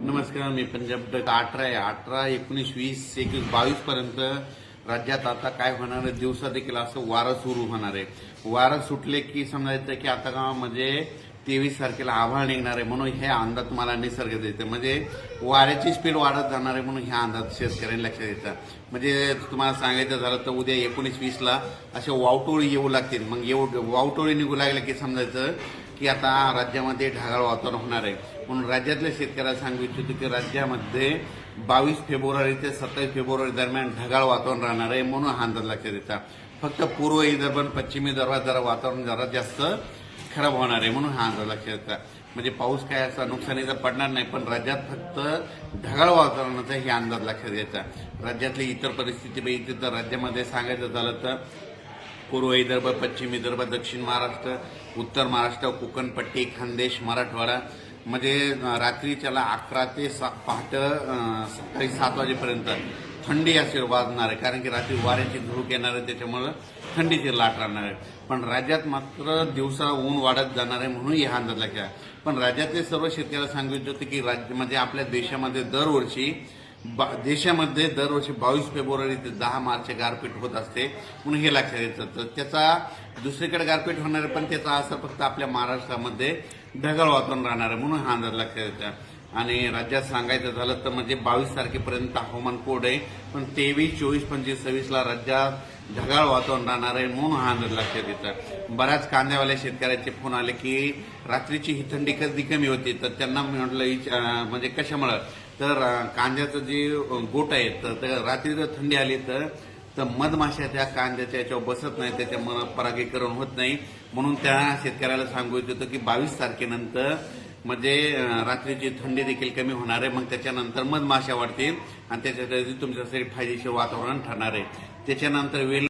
नमस्कार मी पंजाब अठरा आहे. अठरा एकोणीस वीस एकवीस बावीस पर्यंत राज्यात आता काय होणार आहे? दिवसा देखील असं वारं सुरू होणार आहे. वारं सुटले की समजायचं की आता गावामध्ये म्हणजे तेवीस तारखेला आभाळ निघणार आहे म्हणून हे अंदाज तुम्हाला निसर्ग देते. म्हणजे वाऱ्याची स्पीड वाढत जाणार आहे म्हणून ह्या अंदाज शेतकऱ्यांनी लक्षात येतात म्हणजे तुम्हाला सांगायचं झालं तर उद्या एकोणीस वीसला असे वावटोळी येऊ लागतील. मग येऊ वावटोळी निघू लागले की समजायचं की आता राज्यामध्ये ढगाळ वातावरण होणार आहे. म्हणून राज्यातल्या शेतकऱ्याला सांगू इच्छितो की राज्यामध्ये बावीस फेब्रुवारी ते सत्तावीस फेब्रुवारी दरम्यान ढगाळ वातावरण राहणार आहे म्हणून हा अंदाज लक्षात येतात फक्त पूर्व विदर्भ आणि पश्चिमी विदर्भात जरा वातावरण जरा जास्त खराब होणार आहे म्हणून हा अंदाज लक्षात येतात म्हणजे पाऊस काय असा नुकसानीचा पडणार नाही पण राज्यात फक्त ढगाळ वातावरणाचा हे अंदाज लक्षात घ्यायचा राज्यातली इतर परिस्थिती बघितली तर राज्यामध्ये सांगायचं झालं तर पूर्व विदर्भ पश्चिम विदर्भ दक्षिण महाराष्ट्र उत्तर महाराष्ट्र कोकणपट्टी खानदेश मराठवाडा. म्हणजे रात्री रात्रीच्याला अकरा ते सा पहाटं सकाळी सात वाजेपर्यंत थंडी असेल वाजणार आहे. कारण की रात्री वाऱ्याची झुळूक येणार आहे त्याच्यामुळं थंडीची लाट राहणार आहे. पण राज्यात मात्र दिवसा ऊन वाढत जाणार आहे म्हणून हा अंदाज लक्षात आहे. पण राज्यातले सर्व शेतकऱ्याला सांगू इच्छितो की राज्य म्हणजे आपल्या देशामध्ये दरवर्षी बा- देशामध्ये दरवर्षी बावीस फेब्रुवारी ते दहा मार्च गारपीट होत असते. म्हणून हे लक्षात येतं. तर त्याचा दुसरीकडे गारपीट होणार आहे पण त्याचा असर फक्त आपल्या महाराष्ट्रामध्ये ढगाळ वातावरण राहणार आहे म्हणून हा अंदाज लक्षात येतं. आणि राज्यात सांगायचं झालं तर म्हणजे बावीस तारखेपर्यंत हवामान कोड आहे पण तेवीस चोवीस पंचवीस सव्वीसला राज्यात ढगाळ वातावरण राहणार आहे म्हणून हा अंदाज लक्षात येतं. बऱ्याच कांद्यावाल्या शेतकऱ्याचे फोन आले की रात्रीची ही थंडी कधी कमी होती? तर त्यांना मी म्हटलं म्हणजे कशामुळं? तर कांद्याचं जे गोट आहे तर रात्री जर थंडी आली तर तर मधमाशा त्या कांद्याच्या याच्यावर बसत नाही त्याच्यामुळं परागीकरण होत नाही. म्हणून त्या शेतकऱ्याला सांगू इच्छितो की बावीस तारखेनंतर म्हणजे रात्रीची थंडी देखील कमी होणार आहे. मग त्याच्यानंतर मधमाशा वाढतील आणि त्याच्यासाठी तुमच्यासाठी फायदेशीर वातावरण ठरणार आहे. त्याच्यानंतर वेल